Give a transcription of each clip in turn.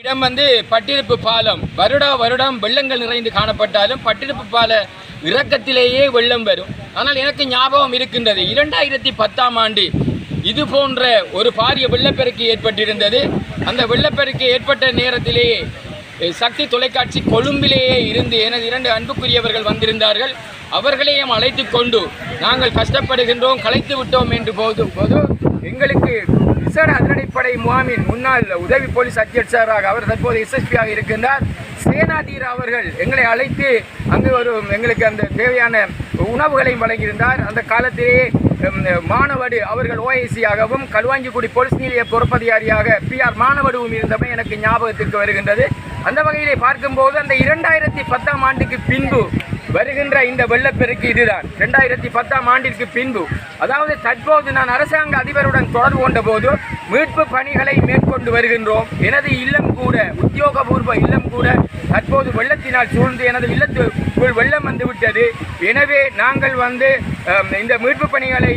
இடம் வந்து பட்டிருப்பு பாலம். வருடா வருடம் வெள்ளங்கள் நிறைந்து காணப்பட்டாலும் பட்டிருப்பு பால இறக்கத்திலேயே வெள்ளம் வரும். ஆனால் எனக்கு ஞாபகம் இருக்கின்றது இரண்டாயிரத்தி பத்தாம் ஆண்டு இது போன்ற ஒரு பாரிய வெள்ளப்பெருக்கு ஏற்பட்டிருந்தது. அந்த வெள்ளப்பெருக்கு ஏற்பட்ட நேரத்திலேயே சக்தி தொலைக்காட்சி கொழும்பிலேயே இருந்து எனது இரண்டு அன்புக்குரியவர்கள் வந்திருந்தார்கள். அவர்களையும் அழைத்து கொண்டு நாங்கள் கஷ்டப்படுகின்றோம் களைத்து விட்டோம் என்று போது போது எங்களுக்கு விசேட அதிரடிப்படை முகாமின் முன்னாள் உதவி போலீஸ் அத்தியட்சராக அவர் தற்போது எஸ்எஸ்பியாக இருக்கின்றார். சேனாதீர் அவர்கள் எங்களை அழைத்து அங்கு ஒரு எங்களுக்கு அந்த தேவையான உணவுகளையும் வழங்கியிருந்தார். அந்த காலத்திலேயே மாணவடு அவர்கள் ஓஐசியாகவும் களுவாஞ்சிக்குடி போலீஸ் நிலைய பொறுப்பதிகாரியாக பி ஆர் மாணவடுவும் இருந்தமை எனக்கு ஞாபகத்திற்கு வருகின்றது. அந்த வகையிலே பார்க்கும்போது அந்த இரண்டாயிரத்தி பத்தாம் ஆண்டுக்கு பின்பு வருகின்ற இந்த வெள்ளப்பெருக்கு இதுதான். ரெண்டாயிரத்தி பத்தாம் ஆண்டிற்கு பின்பு அதாவது தற்போது நான் அரசாங்க அதிபருடன் தொடர்பு கொண்ட போது மீட்பு பணிகளை மேற்கொண்டு வருகின்றோம். எனது இல்லம் கூட உத்தியோகபூர்வ இல்லம் கூட தற்போது வெள்ளத்தினால் சூழ்ந்து எனது இல்லத்துக்குள் வெள்ளம் வந்துவிட்டது எனவே நாங்கள் வந்து இந்த மீட்பு பணிகளை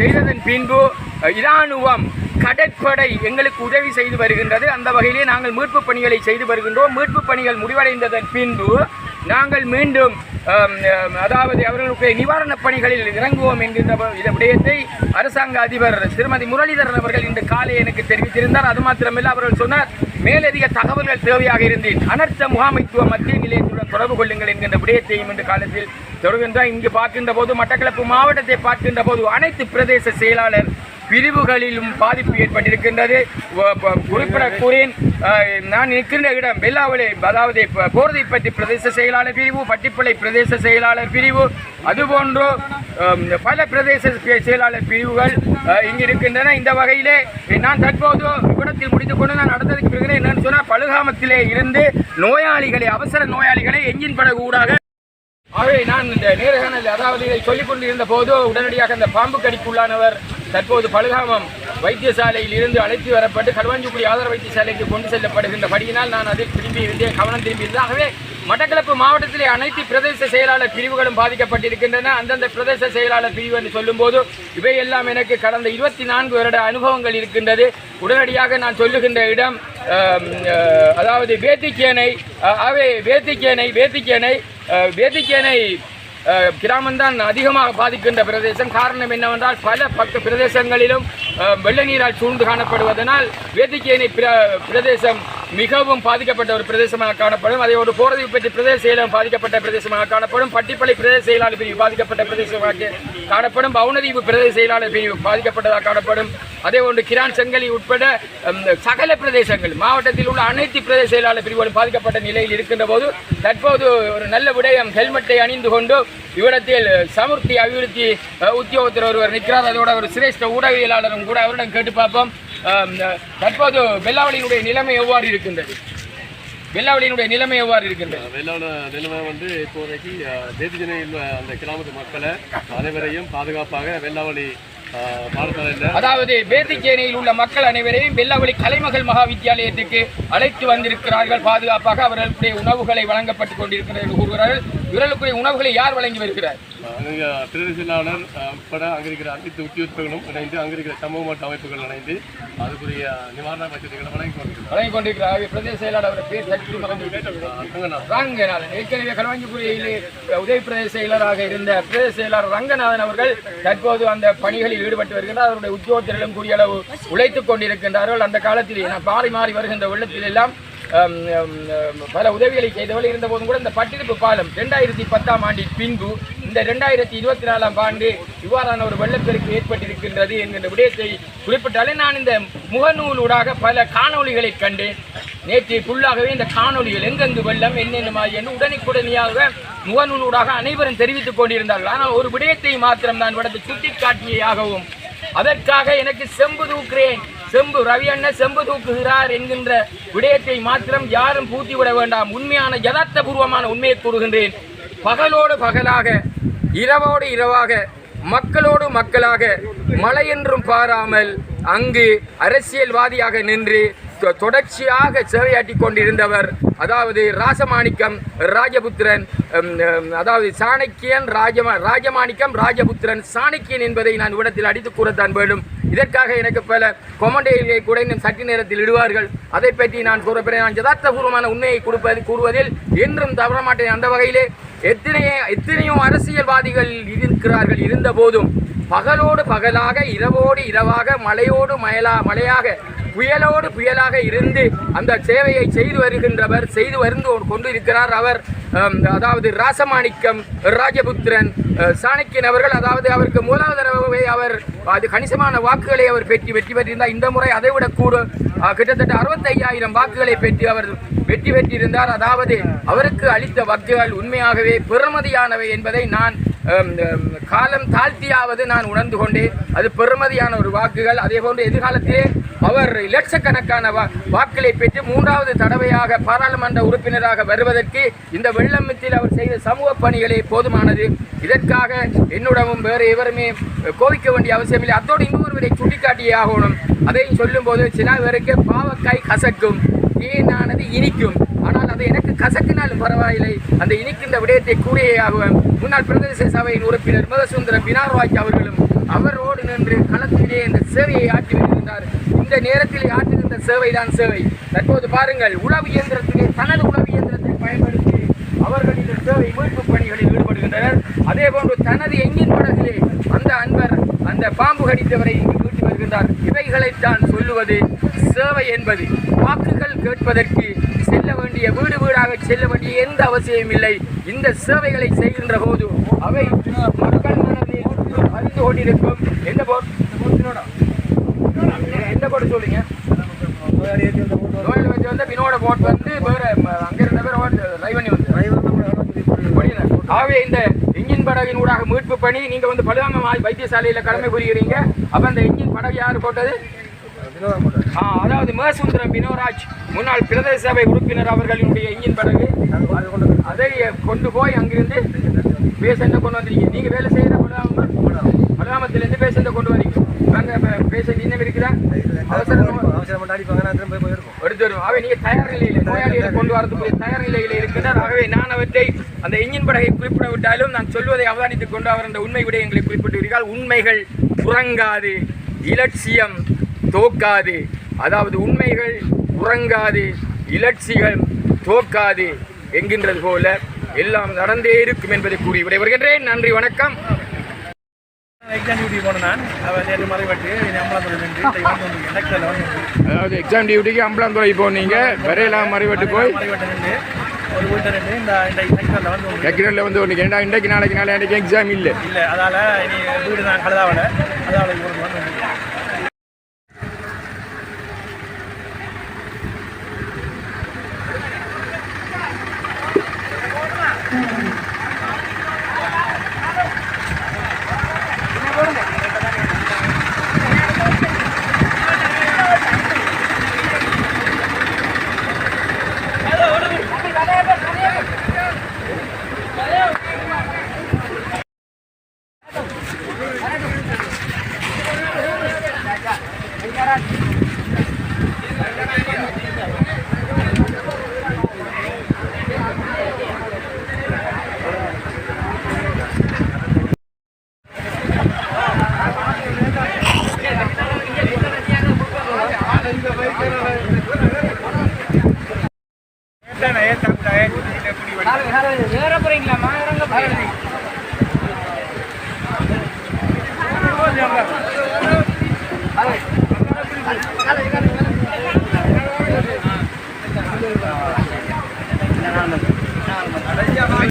செய்ததன் பின்பு இராணுவம் கடற்படை எங்களுக்கு உதவி செய்து வருகின்றது. அந்த வகையிலே நாங்கள் மீட்பு பணிகளை செய்து வருகின்றோம். மீட்பு பணிகள் முடிவடைந்ததன் பின்பு நாங்கள் மீண்டும் அதாவது அவர்களுக்கு நிவாரணப் பணிகளில் இறங்குவோம் என்கின்ற இந்த விடயத்தை அரசாங்க அதிபர் திருமதி முரளிதரன் அவர்கள் இன்று காலை எனக்கு தெரிவித்திருந்தார். அது மாத்திரமில்லை அவர்கள் சொன்னார் மேலதிக தகவல்கள் தேவையாக இருந்தேன். அனர்த்த முகாமைத்துவ மத்திய நிலையத்துடன் தொடர்பு கொள்ளுங்கள் என்கின்ற விடயத்தையும் இந்த காலத்தில் தொடர்கின்றார் இங்கு பார்க்கின்ற போது மட்டக்களப்பு மாவட்டத்தை பார்க்கின்ற போது அனைத்து பிரதேச செயலாளர் பிரிவுகளிலும் பாதிப்பு ஏற்பட்டிருக்கின்றது. குறிப்பிடக் கூறேன் நான் நிற்கின்ற இடம் வெள்ளாவளி அதாவது போர்தைப்பட்டி பிரதேச செயலாளர் பிரிவு பட்டிப்பளை பிரதேச செயலாளர் பிரிவு அதுபோன்று பல பிரதேச செயலாளர் பிரிவுகள் இங்கு இருக்கின்றன இந்த வகையிலே நான் தற்போது இவ்விடத்தில் முடிந்து கொண்டு நான் நடந்ததுக்கு பிறகு என்னன்னு சொன்னால் பழுகாமத்திலே இருந்து நோயாளிகளை அவசர நோயாளிகளை எஞ்சின் படகு ஊடாக ஆகவே நான் இந்த நேரகாணல் அதாவது இதை சொல்லிக் கொண்டிருந்த போது உடனடியாக அந்த பாம்பு கடிக்குள்ளானவர் தற்போது பழுகாமம் வைத்தியசாலையில் இருந்து அழைத்து வரப்பட்டு களுவாஞ்சிக்குடி ஆதார வைத்தியசாலைக்கு கொண்டு செல்லப்படுகின்ற படியினால் நான் அதில் திரும்பி இருந்தேன் கவனம் திரும்பி ஆகவே மட்டக்களப்பு மாவட்டத்திலே அனைத்து பிரதேச செயலாளர் பிரிவுகளும் பாதிக்கப்பட்டிருக்கின்றன. அந்தந்த பிரதேச செயலாளர் பிரிவு என்று சொல்லும்போது இவையெல்லாம் எனக்கு கடந்த இருபத்தி நான்கு வருட அனுபவங்கள் இருக்கின்றது. உடனடியாக நான் சொல்லுகின்ற இடம் அதாவது வேத்திக்கேனை அஹ், ஆகவே வேத்திக்கேனை வேத்திக்கேனை வேத்திக்கேனை கிராமம்தான் அதிகமாக பாதிக்கின்ற பிரதேசம். காரணம் என்னவென்றால் பல பக்க பிரதேசங்களிலும் வெள்ள நீரால் சூழ்ந்து காணப்படுவதனால் வேதிக்கேணி பிர- பிரதேசம் மிகவும் பாதிக்கப்பட்ட ஒரு பிரதேசமாக காணப்படும். அதை ஒரு போரதிப்பட்டி பிரதேச செயலம் பாதிக்கப்பட்ட பிரதேசமாக காணப்படும். பட்டிப்பளை பிரதேச செயலாளர் பிரிவு பாதிக்கப்பட்ட பிரதேசமாக காணப்படும் பவுனதீவு பிரதேச செயலாளர் பிரிவு பாதிக்கப்பட்டதாக காணப்படும். அதே போன்று கிரான் செங்கலி உட்பட சகல பிரதேசங்கள் மாவட்டத்தில் உள்ள அனைத்து பிரதேச செயலாளர் பிரிவுகளும் பாதிக்கப்பட்ட நிலையில் இருக்கின்ற போது தற்போது ஒரு நல்ல விடயம் ஹெல்மெட்டை அணிந்து கொண்டு இவ்விடத்தில் சமுர்த்தி அபிவிருத்தி உத்தியோகத்தர் ஒருவர் நிற்கிறார். அதோட ஒரு சிரேஷ்ட ஊடகவியலாளரும் கூட அவரிடம் கேட்டு பார்ப்போம். தற்போது வெள்ளாவளியினுடைய நிலைமை எவ்வாறு இருக்கின்றது? வெள்ளாவளியினுடைய நிலைமை எவ்வாறு இருக்கின்றது வெள்ளோட நிலைமை வந்து இப்போதைக்கு தேதிஜனையில் அந்த கிராமத்து மக்களை அனைவரையும் பாதுகாப்பாக வெள்ளாவளி அதாவது வேதிக்கேணியில் உள்ள மக்கள் அனைவரையும் வெள்ளவழி கலைமகள் மகா வித்தியாலயத்துக்கு அழைத்து வந்திருக்கிறார்கள். பாதுகாப்பாக அவர்களுடைய உணவுகளை வழங்கப்பட்டுக் கொண்டிருக்கிறது என்று கூறுகிறார்கள். இவர்களுக்குரிய உணவுகளை யார் வழங்கி வருகிறார்? அஹ், உட்பட அங்கே இருக்கிற அனைத்து உத்தியோகர்களும் இணைந்து அங்கே இருக்கிற சமூக மட்ட அமைப்புகள் இணைந்து அதுக்குரிய நிவாரண வசதிகளை வழங்கி கொண்டிருக்கிறார் வழங்கி கொண்டிருக்கிறார் பிரதேச செயலாளர் அவர் பேர் சற்று மறந்து விட்டது. ரங்கநாத் ரங்கநாதன். ஏற்கனவே களவாஞ்சிபுரியிலே உதவி பிரதேச செயலராக இருந்த பிரதேச செயலாளர் ரங்கநாதன் அவர்கள் தற்போது அந்த பணிகளில் ஈடுபட்டு வருகின்றார் அவருடைய உத்தியோகத்திலும் கூடிய அளவு உழைத்துக் கொண்டிருக்கின்றார்கள். அந்த காலத்தில் நான் மாறி மாறி வருகின்ற வெள்ளத்தில் எல்லாம் பல உதவிகளை செய்தவர்கள் இருந்த போதும் கூட இந்த பட்டிருப்பு பாலம் ரெண்டாயிரத்தி பத்தாம் ஆண்டின் பின்பு இந்த ரெண்டாயிரத்தி இருபத்தி நாலாம் ஆண்டு இவ்வாறான ஒரு வெள்ளப்பெருக்கு ஏற்பட்டிருக்கின்றது என்கின்ற விடயத்தை குறிப்பிட்டாலே நான் இந்த முகநூலூடாக பல காணொலிகளை கண்டேன். நேற்று ஃபுல்லாகவே இந்த காணொளிகள் எங்கெங்கு வெள்ளம் என்னென்ன மாதிரி என்று உடனுக்குடனேயாக முகநூலூடாக அனைவரும் தெரிவித்துக் கொண்டிருந்தார்கள். ஆனால் ஒரு விடயத்தை மாத்திரம் நான் விடத்தை சுட்டிக்காட்டியாகவும் அதற்காக எனக்கு செம்பு தூக்குறேன். செம்பு ரவி அண்ணன் செம்பு தூக்குகிறார் என்கின்ற விடயத்தை மாத்திரம் யாரும் பூத்தி விட வேண்டாம். உண்மையான யதார்த்தபூர்வமான உண்மையை கூறுகின்றேன். பகலோடு பகலாக இரவோடு இரவாக மக்களோடு மக்களாக மழை என்றும் பாராமல் அங்கு அரசியல்வாதியாக நின்று தொ- தொடர்ச்சியாக சேவையாட்டி கொண்டிருந்தவர் அதாவது ராசமாணிக்கம் ராஜபுத்திரன் அதாவது சாணக்கியன் ராஜமா ராஜமாணிக்கம் ராஜபுத்திரன் சாணக்கியன் என்பதை நான் இடத்தில் அடித்து கூறத்தான் வேண்டும். இதற்காக எனக்கு பல கொமண்டைகளை கூட இன்னும் சற்று நேரத்தில் இடுவார்கள். அதை பற்றி நான் கூறப்பேன் நான் யதார்த்தபூர்வமான உண்மையை கொடுப்பது கூறுவதில் என்றும் தவறமாட்டேன். அந்த வகையிலே எத்தனையே எத்தனையோ அரசியல்வாதிகள் இருக்கிறார்கள் இருந்த போதும் பகலோடு பகலாக இரவோடு இரவாக மழையோடு மயலா மழையாக புயலோடு புயலாக இருந்து அந்த சேவையை செய்து வருகின்றவர் செய்து வருந்து கொண்டு இருக்கிறார் அவர் அதாவது ராசமாணிக்கம் ராஜபுத்திரன் சாணக்கியன் அவர்கள் அதாவது அவருக்கு மூலாவது தடவை அவர் அது கணிசமான வாக்குகளை அவர் பெற்றி வெற்றி பெற்றிருந்தார். இந்த முறை அதை விட கூட கிட்டத்தட்ட அறுபத்தையாயிரம் வாக்குகளை பெற்று அவர் வெற்றி பெற்றிருந்தார். அதாவது அவருக்கு அளித்த வாக்குகள் உண்மையாகவே பெறுமதியானவை என்பதை நான் காலம் தாழ்த்தியாவது நான் உணர்ந்து கொண்டேன். அது பெறுமதியான ஒரு வாக்குகள். அதே போன்று எதிர்காலத்திலே அவர் லட்சக்கணக்கான வா வாக்களை பெற்று மூன்றாவது தடவையாக பாராளுமன்ற உறுப்பினராக வருவதற்கு இந்த வெள்ளமத்தில் அவர் செய்த சமூக பணிகளே போதுமானது. இதற்காக என்னுடமும் வேறு எவருமே கோவிக்க வேண்டிய அவசியமில்லை அத்தோடு இன்னொருவரை சுட்டிக்காட்டியே ஆகணும். அதையும் சொல்லும்போது சில பேருக்கு பாவக்காய் கசக்கும். ஏனானது இனிக்கும்? ஆனால் அதை எனக்கு கசக்கினாலும் பரவாயில்லை. அந்த இனிக்கின்ற விடயத்தை கூறியே ஆகுவேன். முன்னாள் பிரதேச சபையின் உறுப்பினர் மதசுந்தர பினார்வாஜ் அவர்களும் அவரோடு நின்று களத்திலே இந்த சேவையை ஆற்றி வருகின்றார் இந்த நேரத்தில் ஆற்றுகின்ற சேவைதான் சேவை. தற்போது பாருங்கள் உளவு இயந்திரத்திலே தனது உளவு இயந்திரத்தை பயன்படுத்தி அவர்கள் இந்த சேவை மீட்பு பணிகளில் ஈடுபடுகின்றனர். அதே போன்று தனது எஞ்சின் படகிலே அந்த அன்பர் அந்த பாம்பு கடித்தவரை இங்கு மீட்டு வருகின்றார். இவைகளைத்தான் சொல்லுவது சேவை என்பது. வாக்குகள் கேட்பதற்கு செல்ல வேண்டிய வீடு வீடாக செல்ல வேண்டிய எந்த அவசியமும் இல்லை. இந்த சேவைகளை செய்கின்ற போது அவை மக்கள் மனதில் அறிந்து கொண்டிருக்கும். எந்த போட் எந்த போட்டு சொல்லுங்க? நோயில் வச்சு வந்து வினோட போட் வந்து வேற ம, இருந்த பேர் ஓட்டு ரைவண்ணி வந்து. ஆகவே இந்த இன்ஜின் படகின் ஊடாக மீட்பு பணி நீங்க வந்து பழுவாம வைத்தியசாலையில் கடமை புரிகிறீங்க அப்ப அந்த இன்ஜின் படகு யார் போட்டது? அதாவது மேசுந்தரம் வினோராஜ் முன்னாள் பிரதேச சபை உறுப்பினர் அவர்களினுடைய இன்ஜின் படகு அதை கொண்டு போய் அங்கிருந்து பேசண்ட கொண்டு வந்திருக்கீங்க நீங்க வேலை செய்யற பலகாம பலகாமத்திலிருந்து பேசண்ட கொண்டு வரீங்க அங்க பேஷண்ட் இன்னும் இருக்குதா? அவசரம் எடுத்து வரும் ஆகவே நீங்க தயார் நிலையில் நோயாளிகளை கொண்டு வரதுக்குரிய தயார் நிலையில் இருக்கின்றார் ஆகவே நான் அவற்றை அந்த இன்ஜின் படகை குறிப்பிட விட்டாலும் நான் சொல்வதை அவதானித்துக் கொண்டு அவர் அந்த உண்மை விடயங்களை குறிப்பிட்டிருக்கிறார். உண்மைகள் உறங்காது. இலட்சியம். தோக்காது. அதாவது உண்மைகள் உறங்காது. இலட்சியம் தோக்காது என்கின்றது போல எல்லாம் நடந்தே இருக்கும் என்பதை கூறி விடைபெறுகின்றேன். நன்றி வணக்கம். எக்ஸாம் டியூட்டி போனேன் நான். நேற்று மறைபட்டு அதாவது எக்ஸாம் டியூட்டிக்கு அம்பலாந்துறை போனீங்க போய் மறைபட்டு இன்றைக்கு எலெக்ஷனில் வந்து ஒன்று. இன்றைக்கு நாளைக்கு நாளைக்கு எக்ஸாம் இல்லை. இல்லை அதால் வீடு நான் கழுதாவில். அதாவில் இவருக்கு வந்து வந்து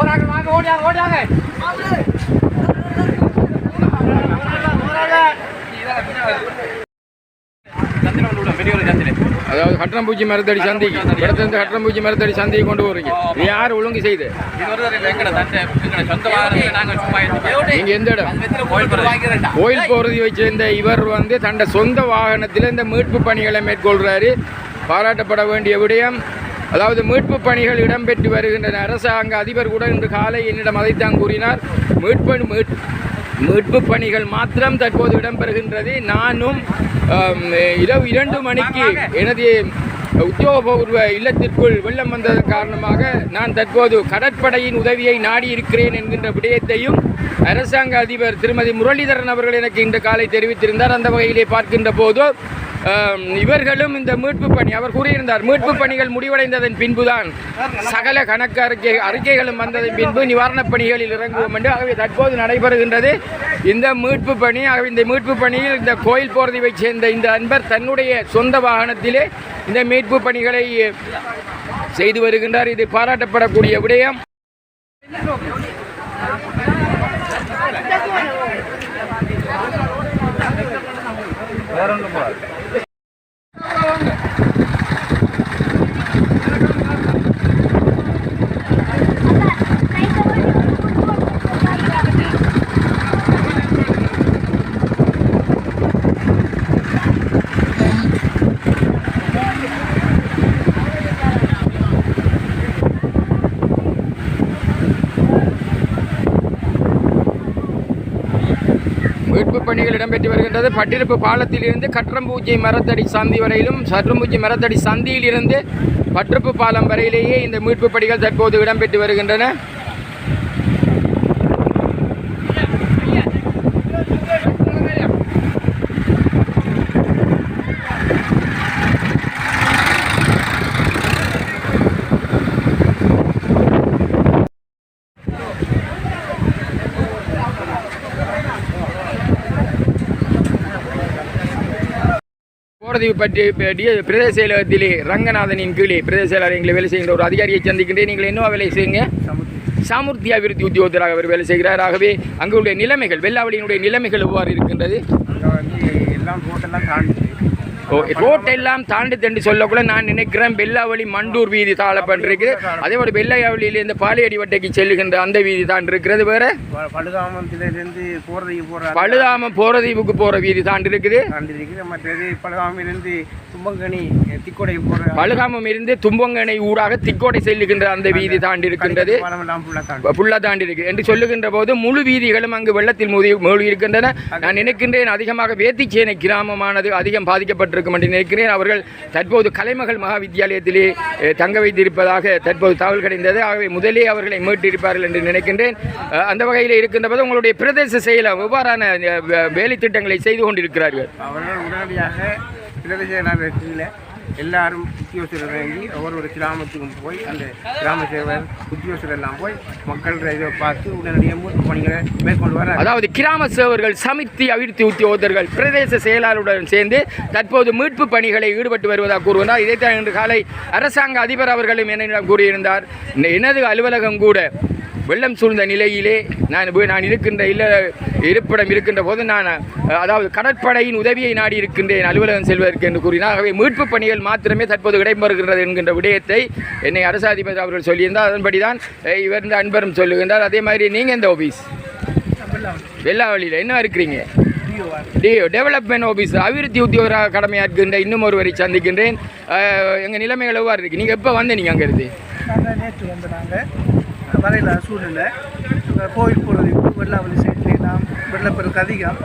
ஓடாங்க வாங்க ஓடியாங்க ஓடியாங்க. அதாவது கட்டணம்பூச்சி மரத்தடி சந்தைக்கு இடத்துல கட்டணம்பூச்சி மரத்தடி சந்தைக்கு கொண்டு போறீங்க. இது யார் ஒழுங்கு செய்து? நீங்க எந்த இடம்? கோயில் போறதை இந்த இவர் வந்து தன்னை சொந்த வாகனத்தில் இந்த மீட்பு பணிகளை மேற்கொள்றாரு. பாராட்டப்பட வேண்டிய விடயம் அதாவது மீட்பு பணிகள் இடம்பெற்று வருகின்றன. அரசாங்க அதிபர் கூட இன்று காலை என்னிடம் அதைத்தான் கூறினார். மீட்பு மீட் மீட்பு பணிகள் மாத்திரம் தற்போது இடம்பெறுகின்றது. நானும் இரவு இரண்டு மணிக்கு எனது உத்தியோகபூர்வ இல்லத்திற்குள் வெள்ளம் வந்ததன் காரணமாக நான் தற்போது கடற்படையின் உதவியை நாடி இருக்கிறேன் என்கின்ற விடயத்தையும் அரசாங்க அதிபர் திருமதி முரளிதரன் அவர்கள் எனக்கு இந்த காலை தெரிவித்திருந்தார். அந்த வகையிலே பார்க்கின்ற போது இவர்களும் இந்த மீட்பு பணி அவர் கூறியிருந்தார் மீட்பு பணிகள் முடிவடைந்ததன் பின்புதான் சகல கணக்கு அறிக்கை அறிக்கைகளும் வந்ததன் பின்பு நிவாரணப் பணிகளில் இறங்குவோம் என்று ஆகவே தற்போது நடைபெறுகின்றது. இந்த மீட்பு பணி ஆகவே இந்த மீட்பு பணியில் இந்த கோயில் போர்தீவை சேர்ந்த இந்த அன்பர் தன்னுடைய சொந்த வாகனத்திலே இந்த மீட்பு பணிகளை செய்து வருகின்றார். இது பாராட்டப்படக்கூடிய விடயம். வேற ஒன்று இடம்பெற்று வருகின்றது. பட்டிருப்பு பாலத்திலிருந்து கற்றம்பூச்சி மரத்தடி சந்தி வரையிலும் சற்றும்பூச்சி மரத்தடி சந்தியிலிருந்து பட்டிருப்பு பாலம் வரையிலேயே இந்த மீட்பு பணிகள் தற்போது இடம்பெற்று வருகின்றன. போரதீவு பற்றி ப- டி- பிரதேச செயலகத்திலே ரங்கநாதனின் கீழே பிரதேச செயலாளர் எங்களை வேலை செய்கின்ற ஒரு அதிகாரியை சந்திக்கின்றேன். நீங்கள் என்ன வேலை செய்யுங்க? சாமூர்த்தி அபிவிருத்தி உத்தியோகத்தராக அவர் வேலை செய்கிறார். ஆகவே அங்குள்ள நிலைமைகள் வெள்ளாவளியினுடைய நிலைமைகள் எவ்வாறு இருக்கின்றது? எல்லாம் ரோட்டெல்லாம் தாண்டி ஓ ரோட் எல்லாம் தாண்டி தண்டி சொல்லக்குள்ள நான் நினைக்கிறேன் வெள்ளாவளி மண்டூர் வீதி தாழப்பட்டிருக்குது. அதே போல வெள்ளையாவளியிலிருந்து பாலியடி வட்டைக்கு செல்லுகின்ற அந்த வீதி தான் இருக்கிறது வேற. பழுகாமத்திலிருந்து போகிறதுக்கு போகிற பழுதாம போரதீவுக்கு போற வீதி தாண்டி இருக்குது. இருக்குது மற்றது பழுகாமிலிருந்து தும்பங்கனி திக்கோடை போகிற பழுகாமம் இருந்து தும்பங்கனை ஊடாக திக்கோட்டை செல்லுகின்ற அந்த வீதி தாண்டி இருக்கின்றது. ஃபுல்லாக தாண்டி இருக்கு என்று சொல்லுகின்ற போது முழு வீதிகளும் அங்கு வெள்ளத்தில் மூழ்கி மூழ்கி இருக்கின்றன. நான் நினைக்கின்றேன் அதிகமாக வேத்திச்சேனை கிராமமானது அதிகம் கொடுக்கும் என்று நினைக்கிறேன் அவர்கள் தற்போது கலைமகள் மகா வித்தியாலயத்திலே தங்க வைத்திருப்பதாக தற்போது தகவல் கிடைந்தது. ஆகவே முதலே அவர்களை மீட்டிருப்பார்கள் என்று நினைக்கின்றேன். அந்த வகையில் இருக்கின்ற போது உங்களுடைய பிரதேச செயல எவ்வாறான வே- வேலை திட்டங்களை செய்து கொண்டிருக்கிறார்கள்? அவர்கள் உடனடியாக பிரதேச எல்லாரும் உத்தியோகஸ்தர் இறங்கி ஒவ்வொரு ஒரு கிராமத்துக்கும் போய் அந்த கிராம சேவர் உத்தியோகஸ்தர் எல்லாம் போய் மக்கள் இதை பார்த்து உடனடியாக மூட்டு பணிகளை மேற்கொண்டு வர அதாவது கிராம சேவர்கள் சமித்தி அபிவிருத்தி உத்தியோகத்தர்கள் பிரதேச செயலாளருடன் சேர்ந்து தற்போது மீட்பு பணிகளை ஈடுபட்டு வருவதாக கூறுகிறார் இதைத்தான் இன்று காலை அரசாங்க அதிபர் அவர்களும் என்னிடம் கூறியிருந்தார். எனது அலுவலகம் கூட? வெள்ளம் சூழ்ந்த நிலையிலே நான் போய் நான் இருக்கின்ற இல்ல இருப்பிடம் இருக்கின்ற போது நான் அதாவது கடற்படையின் உதவியை நாடி இருக்கின்றேன் அலுவலகம் செல்வதற்கு என்று கூறினார். ஆகவே மீட்பு பணிகள் மாத்திரமே தற்போது இடைபெறுகிறது என்கின்ற விடயத்தை என்னை அரசு அதிபர் அவர்கள் சொல்லியிருந்தார். அதன்படி தான் இவர் இந்த அன்பரும் சொல்லுகின்றார். அதே மாதிரி நீங்கள் எந்த ஆஃபீஸ் வெள்ளாவளியில். என்ன இருக்கிறீங்க? டிஓ டெவலப்மெண்ட் ஆஃபீஸ் அபிவிருத்தி உத்தியோகராக கடமையாக இருக்கின்ற இன்னும் ஒருவரை சந்திக்கின்றேன். எங்கள் நிலைமைகள் எவ்வாறு இருக்குது நீங்கள் எப்போ வந்து நீங்கள் அங்கே இருந்து நேற்று வந்து நாங்கள் வரையில சூழ்நிலை. கோயில் போகிறது வெள்ளாவளி சைட்லேயே நாம் வெள்ளப்பெருக்கு அதிகம்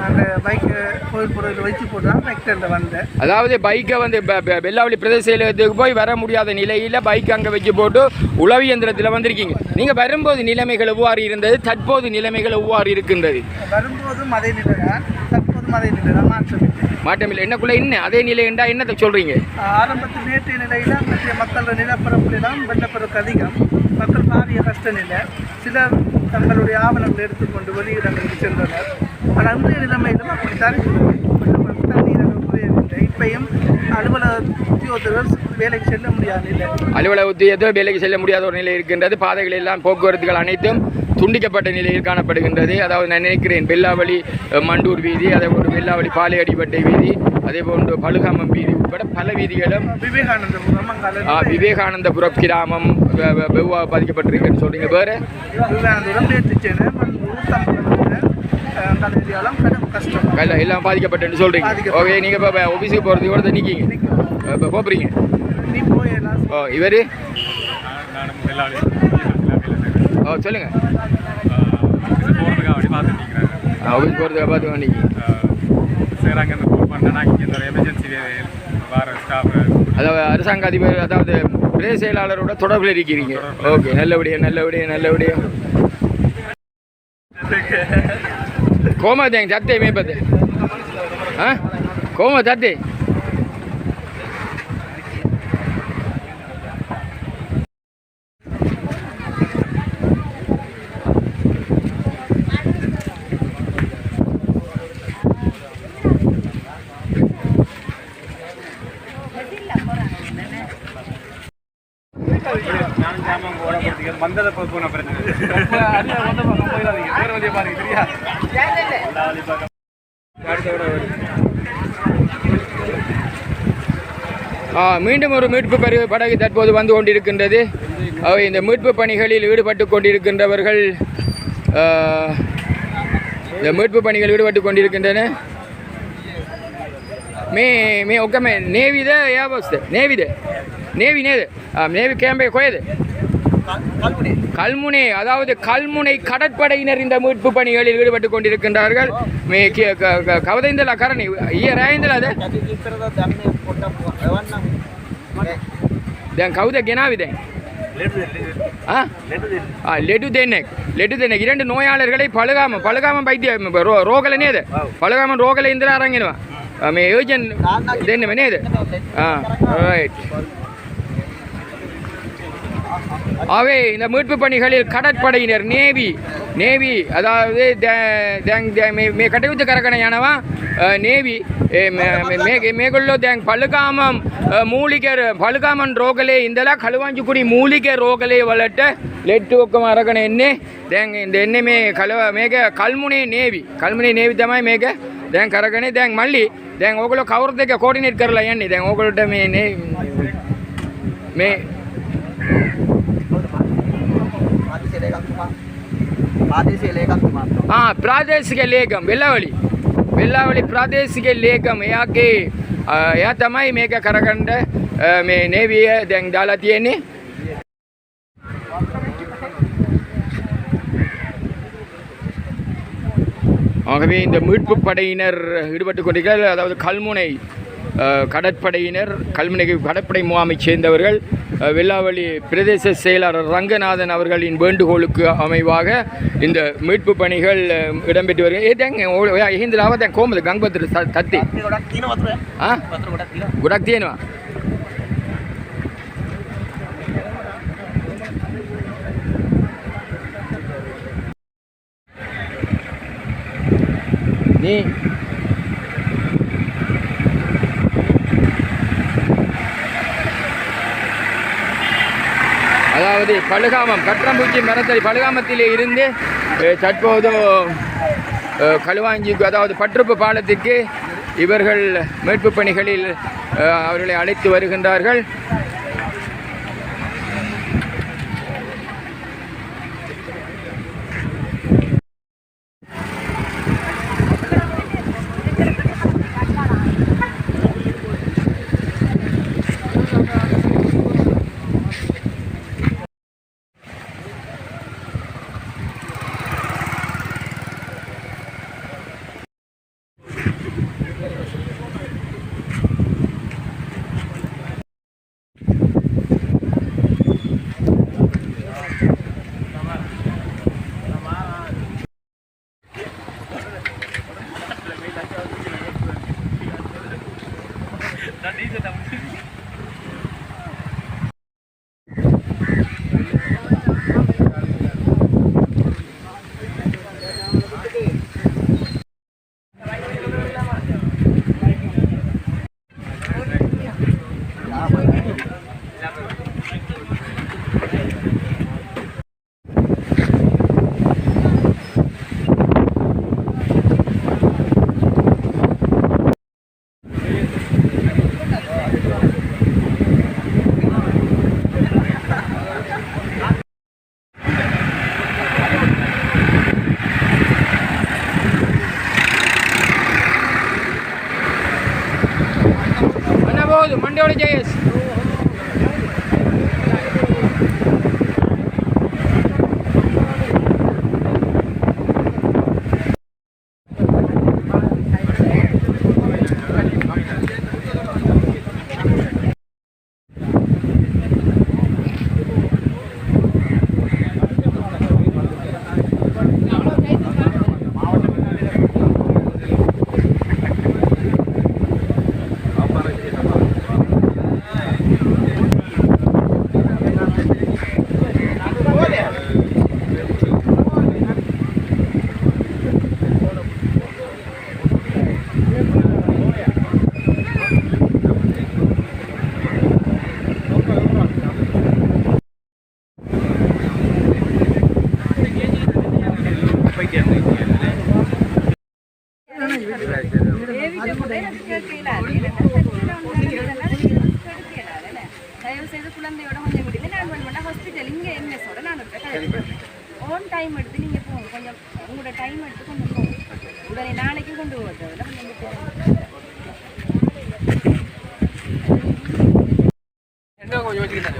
நாங்கள் பைக்கு கோயில் போகிறதுல வச்சு பைக்கில் வந்தேன். அதாவது பைக்கை வந்து வெள்ளாவளி பிரதேச செயலகத்துக்கு போய் வர முடியாத நிலையில் பைக் அங்கே வச்சு போட்டு உளவு இயந்திரத்தில் வந்திருக்கீங்க. நீங்கள் வரும்போது நிலைமைகள் எவ்வாறு இருந்தது? தற்போது நிலைமைகள் எவ்வாறு இருக்கின்றது? வரும்போதும் அதே நிலை தான் தற்போதும் அதே நிலை தான் மாற்றம் இல்லை. மாற்றமில்லை என்னக்குள்ள என்ன? அதே நிலை என்றா என்னத்தை சொல்கிறீங்க ஆரம்பத்தில் நேற்றைய நிலையில் மற்ற மக்கள் நிலப்பரப்புலாம் வெள்ளப்பெருக்கு அதிகம் மக்கள் கஷ்ட நிலை சிலர் தங்களுடைய ஆவணங்களை எடுத்துக்கொண்டு வெளியிடங்களுக்கு சென்றனர். ஆனால் இன்றைய நிலைமையிலும் அப்படி இருக்கிறது வெள்ளப்பெருக்கு தண்ணீரங்கள் குறையவில்லை. அலுவலக உத்தியோகத்தர்கள் வேலைக்கு செல்ல முடியாத நிலை. அலுவலக உத்தியோகத்தில் வேலைக்கு செல்ல முடியாத ஒரு நிலை இருக்கின்றது. பாதைகள் எல்லாம் போக்குவரத்துகள் அனைத்தும் துண்டிக்கப்பட்ட நிலையில் காணப்படுகின்றது. அதாவது நான் நினைக்கிறேன் வெள்ளாவளி மண்டூர் வீதி அதே போன்று வெள்ளாவளி பாலையடிப்பட்டை வீதி அதே போன்று பழுகாமம் வீதி உட்பட பல வீதிகளும் விவேகானந்தபுரம் விவேகானந்தபுரம் கிராமம் வெ- வெ- வெவ்வா பாதிக்கப்பட்டிருக்குன்னு சொல்றீங்க. வேற? எல்லாம் பாதிக்கப்பட்டேன்னு சொல்றீங்க. பாதிக்கப்பட்டு. ஓகே நீங்க இப்போ ஆஃபீஸுக்கு போகிறது கூட நிற்கிங்க இப்போ போகிறீங்க நீ போய் எல்லாம் ஓ இவர்? ஓ சொல்லுங்கள் போகிறதுக்காக அப்படி பார்த்துட்டு இருக்கிறேன் ஆஃபீஸ் போகிறதுக்கு பார்த்து வந்தீங்க சார் அங்கே ஃபோன் பண்ணேன்னா இங்கே இந்த எமர்ஜென்சி வர ஸ்டாஃப் அதாவது அரசாங்க அதிபர் அதாவது பிரதேச செயலாளரோட தொடர்பில் இருக்கிறீங்க. ஓகே நல்லபடியா நல்லபடியா நல்லபடியா கோமா தேங்க சத்தே மேம்பது ஆ? கோமா சத்தே நானும் ஜாமான் வந்ததை போன பிரச்சனை பாருங்க சரியா? மீண்டும் ஒரு மீட்பு பரிவு படகு தற்போது வந்து கொண்டிருக்கின்றது. அவை இந்த மீட்பு பணிகளில் ஈடுபட்டு கொண்டிருக்கின்றவர்கள் இந்த மீட்பு பணிகள் ஈடுபட்டு கொண்டிருக்கின்றன. மே மே ஒக்கமே நேவிதே ஏ பாஸ்து நேவிதே நேவி நேது நேவி கேம்பே கோயது. கல்முனை. அதாவது கல்முனை கடற்படையினர் இந்த மீட்பு பணிகளில் ஈடுபட்டுக் கொண்டிருக்கின்றார்கள். கவதைந்தல கரணி ஈய ராயந்தல அது? கவுத கெனாவிதை. லெடுதேனக் லெடுதேனக். இரண்டு நோயாளர்களை பழுகாம பழுகாம பைத்தியம் ரோகலனே அது? பழுகாமன் ரோகல இந்திரா அரங்கினுவான் யோஜன் தென்னவனே இது ஆ ரைட் அவை இந்த மீட்பு பணிகளில் கடற்படையினர் நேவி நேவி அதாவது மே கட்டயுத்த கரகணையானவா நேவி மேகுள்ளோ தேங் பழுகாமம் மூலிகை பழுகாமன் ரோகலே இந்தலா கழுவாஞ்சிக்குடி மூலிகை ரோகலே வளட்ட லெட்டு ஒக்கம் அரகணை எண்ணெய் தேங் இந்த எண்ணெய் மே கழுவ மேக கல்முனை நேவி கல்முனை நேவி தமாய் மேக தேங் கரகணை தேங் மல்லி தேங் ஒகுலோ கவரத்துக்கு கோஆர்டினேட் கரல எண்ணி தேங்க உங்களோட மே நே மே ප්‍රාදේශික ලේකම් වෙල්ලාවලි වෙල්ලාවලි ප්‍රාදේශික ලේකම් එයාගේ අ, එයා තමයි මේක කරගන්න අ, මේ නේවිය දැන් දාලා තියෙන්නේ ஆகவே இந்த மீட்பு படையினர் ஈடுபட்டு கொண்டிருக்கிறார்கள் அதாவது கல்முனை அஹ், கடற்படையினர் கல்முனை கடற்படை முகாமைச் சேர்ந்தவர்கள் அஹ், வில்லாவளி பிரதேச செயலாளர் ரங்கநாதன் அவர்களின் வேண்டுகோளுக்கு அமைவாக இந்த மீட்பு பணிகள் இடம்பெற்று வருகிறது. ஏதாங்க தான் கோமது கங்கபத்ரு தத்தி ஆ? நீ அதாவது பழுகாமம் கற்றம்பூச்சி மரத்தடி பழுகாமத்திலே இருந்து தற்போது அஹ், களுவாஞ்சிக்கு அதாவது பற்றுப்பு பாலத்திற்கு இவர்கள் மீட்பு பணிகளில் அவர்களை அழைத்து வருகின்றார்கள். குழந்தையோட கொஞ்சம் விடுங்க நான் வந்து ஹாஸ்பிட்டல் இங்கே எம்எஸோட நான் இருக்கேன் ஓன் டைம் எடுத்து நீங்கள் போங்க. கொஞ்சம் உங்களோட டைம் எடுத்து கொஞ்சம் போங்க. உடனே நாளைக்கு கொண்டு போகிறது அதெல்லாம் கொஞ்சம் என்ன கொஞ்சம் யோசிக்கிறேன்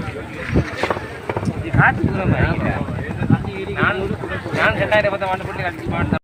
நான் நான் ரெண்டாயிரம் பத்தாம் ஆண்டு போட்டு கட்டி